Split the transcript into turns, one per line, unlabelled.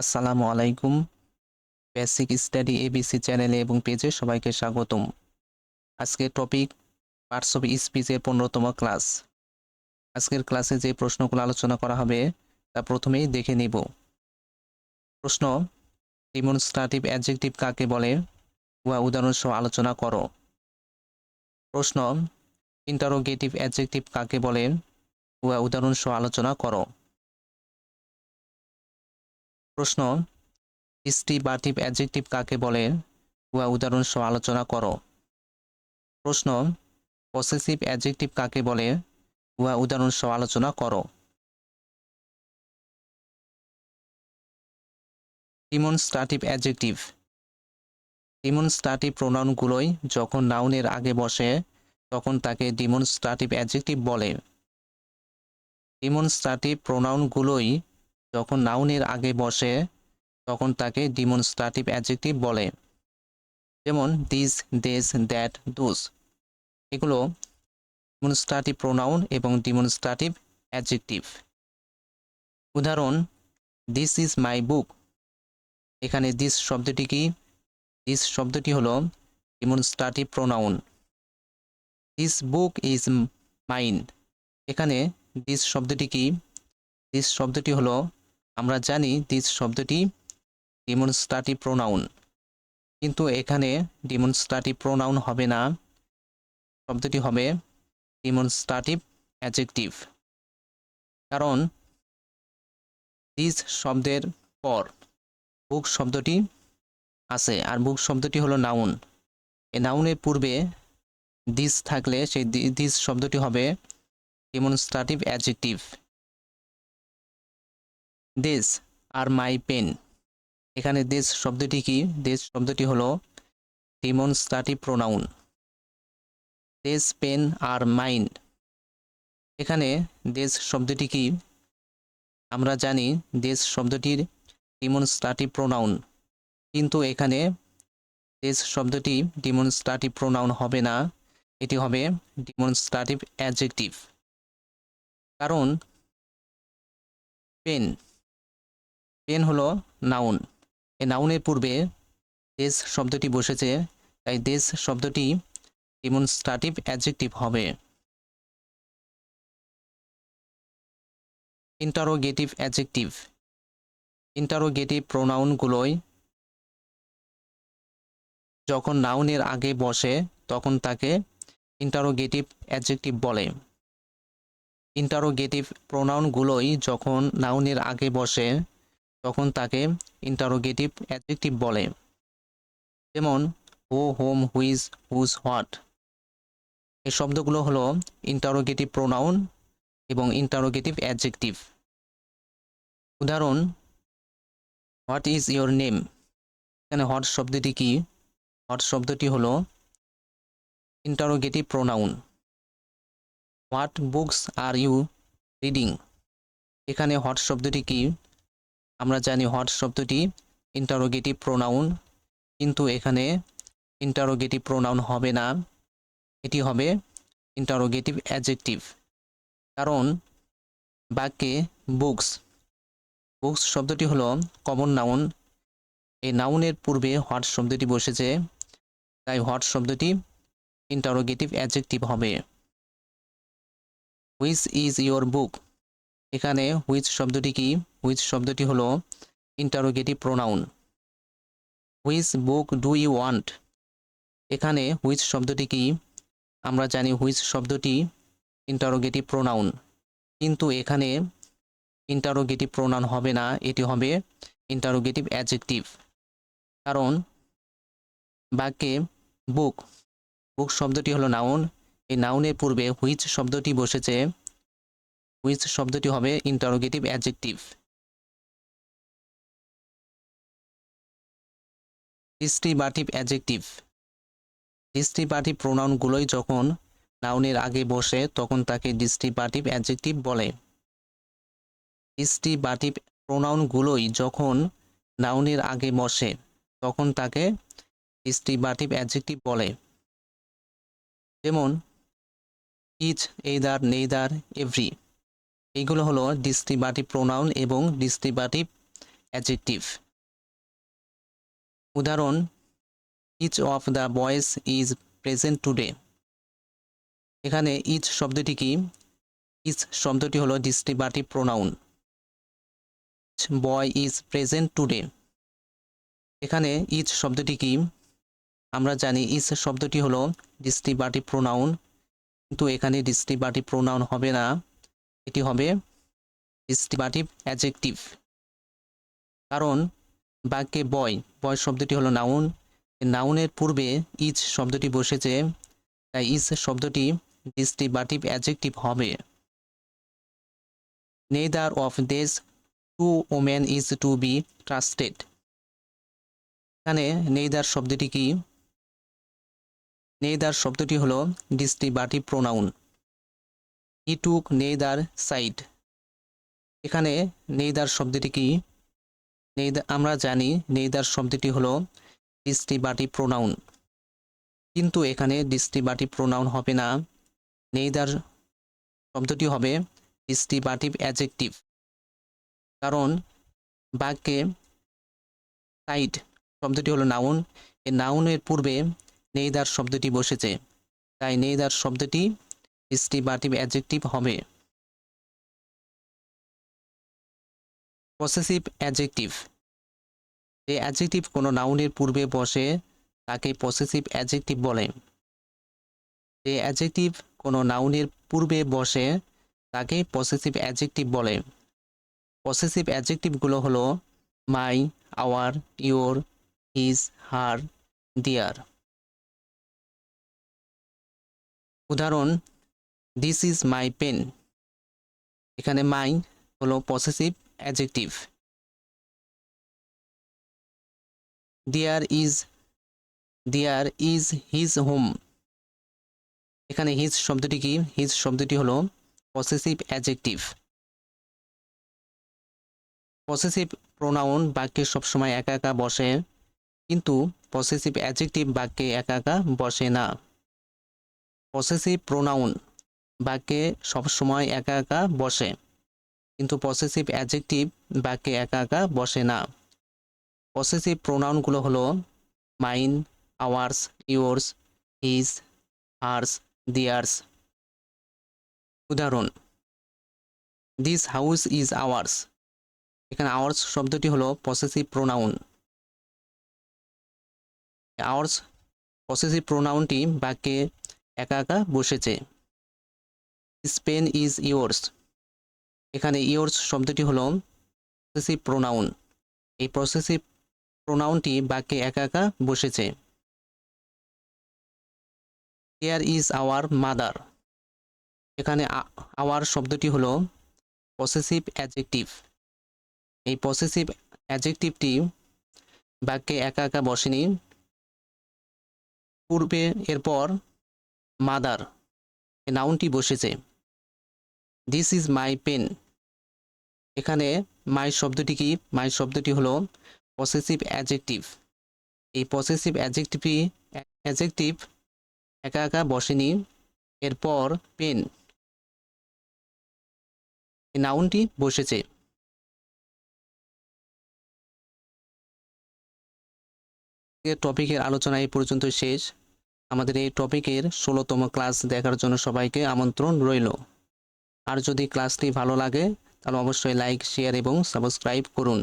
আসসালামু আলাইকুম। Basic study ABC চ্যানেলে এবং পেজে সবাইকে স্বাগতম। আজকের টপিক পার্টস অফ স্পিচের পনেরোতম ক্লাস আজকের ক্লাসে যে প্রশ্নগুলো আলোচনা করা হবে, তা প্রথমেই দেখে নিব। প্রশ্ন ডিমনস্ট্রাটিভ অ্যাডজেক্টিভ কাকে বলে? উহা উদাহরণ সহ আলোচনা করো। প্রশ্ন ইন্টারোগেটিভ অ্যাডজেক্টিভ কাকে বলে? উহা উদাহরণ সহ আলোচনা করো। প্রশ্ন স্টিবাটিভ অ্যাডজেক্টিভ কাকে বলে? উহা উদাহরণ সহ আলোচনা করো। প্রশ্ন পসেসিভ অ্যাডজেক্টিভ কাকে বলে? উহা উদাহরণ সহ আলোচনা করো। ডিমনস্ট্রাটিভ অ্যাডজেক্টিভ ডিমনস্ট্রাটিভ প্রোনাউনগুলোই যখন নাউনের আগে বসে, তখন তাকে ডিমনস্ট্রাটিভ অ্যাডজেক্টিভ বলে। ডিমনস্ট্রাটিভ প্রোনাউনগুলোই যখন নাউনের আগে বসে, তখন তাকে ডিমনস্ট্রাটিভ অ্যাডজেক্টিভ বলে। যেমন দিস দেস দ্যাট দুস এগুলো ডিমনস্ট্রাটিভ প্রোনাউন এবং ডিমনস্ট্রাটিভ অ্যাডজেক্টিভ উদাহরণ দিস ইজ মাই বুক এখানে দিস শব্দটি কি? দিস শব্দটি হলো demonstrative pronoun this book is mine এখানে দিস শব্দটি কি? দিস শব্দটি হলো আমরা জানি দিস শব্দটি ডিমনস্ট্রাটিভ প্রোনাউন কিন্তু এখানে ডিমনস্ট্রাটিভ প্রোনাউন হবে না। শব্দটি হবে ডিমনস্ট্রাটিভ অ্যাডজেক্টিভ কারণ দিস শব্দের পর বুক শব্দটি আছে আর বুক শব্দটি হলো নাউন এই নাউনের পূর্বে দিস থাকলে সেই দিস শব্দটি হবে ডিমনস্ট্রাটিভ অ্যাডজেক্টিভ দিস আর মাই পেন এখানে দেশ শব্দটি কি? দেশ শব্দটি হলো ডিমনস্ট্রাটিভ প্রোনাউন দেশ পেন আর মাইন এখানে দেশ শব্দটি কি? আমরা জানি দেশ শব্দটির ডিমনস্ট্রাটিভ প্রোনাউন কিন্তু এখানে দেশ শব্দটি ডিমনস্ট্রাটিভ প্রোনাউন হবে না। এটি হবে ডিমনস্ট্রাটিভ অ্যাডজেক্টিভ কারণ পেন পেন হলো নাউন। এই নাউনের পূর্বে দেশ শব্দটি বসেছে, তাই দেশ শব্দটি ডিমনস্ট্রাটিভ অ্যাডজেক্টিভ হবে। ইন্টারোগেটিভ অ্যাডজেক্টিভ ইন্টারোগেটিভ প্রোনাউনগুলোই যখন নাউনের আগে বসে, তখন তাকে ইন্টারোগেটিভ অ্যাডজেক্টিভ বলে। ইন্টারোগেটিভ প্রোনাউনগুলোই যখন নাউনের আগে বসে তখন তাকে ইন্টারোগেটিভ অ্যাডজেক্টিভ বলে। যেমন হো হোম হুইজ হুজ হোয়াট এই শব্দগুলো হলো ইন্টারোগেটিভ প্রোনাউন এবং ইন্টারোগেটিভ অ্যাডজেক্টিভ উদাহরণ হোয়াট ইজ ইয়োর নেম এখানে হট শব্দটি কি? হট শব্দটি হলো interrogative pronoun what books are you reading এখানে হট শব্দটি কি? আমরা জানি হট শব্দটি ইন্টারোগেটিভ প্রোনাউন কিন্তু এখানে ইন্টারোগেটিভ প্রোনাউন হবে না। এটি হবে ইন্টারোগেটিভ অ্যাডজেক্টিভ কারণ বাক্যে বুকস বুকস শব্দটি হলো কমন নাউন এই নাউনের পূর্বে হোয়াট শব্দটি বসেছে, তাই হোয়াট শব্দটি ইন্টারোগেটিভ অ্যাডজেক্টিভ হবে। হুইচ ইজ ইয়োর বুক এখানে হুইচ শব্দটি কি? হুইচ শব্দটি হলো interrogative pronoun which book do you want এখানে হুইচ শব্দটি কি? আমরা জানি হুইচ শব্দটি ইন্টারোগেটিভ প্রোনাউন কিন্তু এখানে ইন্টারোগেটিভ প্রোনাউন হবে না, এটি হবে ইন্টারোগেটিভ অ্যাডজেক্টিভ কারণ বাক্যে বুক বুক শব্দটি হলো নাউন এই নাউনের পূর্বে হুইচ শব্দটি বসেছে? হুইচ শব্দটি হবে interrogative adjective distributive adjective distributive প্রোনাউনগুলোই যখন নাউনের আগে বসে, তখন তাকে ডিস্ট্রিবাটিভ অ্যাডজেক্টিভ বলে। ডিস্ট্রিবাটিভ প্রোনাউনগুলোই যখন নাউনের আগে বসে, তখন তাকে ডিস্ট্রিবাটিভ অ্যাডজেক্টিভ বলে। যেমন ইচ এইদার নেইদার এভরি এইগুলো হলো ডিস্ট্রিবাটিভ প্রোনাউন এবং ডিস্ট্রিবাটিভ অ্যাজেক্টিভ উদাহরণ each of the boys is present today এখানে ইচ শব্দটি কি? ইচ শব্দটি হলো distributive pronoun boy is present today এখানে ইচ শব্দটি কি? আমরা জানি ইচ শব্দটি হলো ডিস্ট্রিবাটিভ প্রোনাউন কিন্তু এখানে ডিস্ট্রিবাটিভ প্রোনাউন হবে না। এটি হবে ডিস্ট্রিবাটিভ অ্যাজেক্টিভ। কারণ বাক্যে বয় বয় শব্দটি হলো নাউন। নাউনের পূর্বে ইচ শব্দটি বসেছে, তাই ইচ শব্দটি ডিস্ট্রিবাটিভ অ্যাজেক্টিভ হবে। Neither of these, two women is to be trusted. এখানে নেইদার শব্দটি কি? নেইদার শব্দটি হলো distributive pronoun. He took neither side. এখানে নেইদার শব্দটি কি? নেইদার আমরা জানি নেইদার শব্দটি হলো ডিস্ট্রিবাটিভ প্রোনাউন। কিন্তু এখানে ডিস্ট্রিবাটিভ প্রোনাউন হবে না। নেইদার শব্দটি হবে ডিস্ট্রিবাটিভ অ্যাজেক্টিভ কারণ বাক্যে সাইড শব্দটি হলো নাউন। এই নাউনের পূর্বে নেইদার শব্দটি বসেছে। তাই নেইদার শব্দটি ডিস্ট্রিবাটিভ অ্যাজেক্টিভ হবে। পসেসিভ অ্যাজেক্টিভ যে অ্যাজেক্টিভ কোনো নাউনের পূর্বে বসে তাকে পসেসিভ অ্যাজেক্টিভ বলে। যে অ্যাজেক্টিভ কোনো নাউনের পূর্বে বসে তাকে পসেসিভ অ্যাজেক্টিভ বলে। পসেসিভ অ্যাজেক্টিভগুলো হলো my our your his her their উদাহরণ দিস ইজ মাই পেন এখানে মাই হলো possessive adjective there is there is his home এখানে হিজ শব্দটি কি? হিজ শব্দটি হলো পসেসিভ অ্যাজেক্টিভ পসেসিভ প্রোনাউন বাক্যে সবসময় একা একা বসে, কিন্তু পসেসিভ অ্যাজেক্টিভ বাক্যে একা একা বসে না। পসেসিভ প্রোনাউন বাক্যে সবসময় একা একা বসে। কিন্তু পসেসিভ অ্যাজেক্টিভ বাক্যে একা একা বসে না। পসেসিভ প্রোনাউনগুলো হলো mine ours yours his hers theirs উদাহরণ দিস হাউস ইজ আওয়ার্স এখানে আওয়ার্স শব্দটি হলো পসেসিভ প্রোনাউন আওয়ার্স পসেসিভ প্রোনাউনটি বাক্যে একা একা বসেছে। Spain is yours. এখানে ইয়োর্স শব্দটি হলো পসেসিভ প্রোনাউন। এই পসেসিভ প্রোনাউনটি বাক্যে একা একা বসেছে। দেয়ার ইজ আওয়ার মাদার এখানে আওয়ার শব্দটি হলো পসেসিভ অ্যাজেক্টিভ এই পসেসিভ অ্যাজেক্টিভটি বাক্যে একা একা বসেনি। পূর্বে এরপর মাদার নাউনটি বসেছে। দিস ইজ মাই পেন এখানে মাই শব্দটি কি? মাই শব্দটি হলো পসেসিভ অ্যাজেক্টিভ এই পসেসিভ অ্যাজেক্টিভটি অ্যাজেক্টিভ একা একা বসেনি। এরপর পেন নাউনটি বসেছে। টপিকের আলোচনা এই পর্যন্ত শেষ। আমাদের এই টপিকের ষোলোতম ক্লাস দেখার জন্য সবাইকে আমন্ত্রণ রইল। আর যদি ক্লাসটি ভালো লাগে তাহলে অবশ্যই লাইক শেয়ার এবং সাবস্ক্রাইব করুন।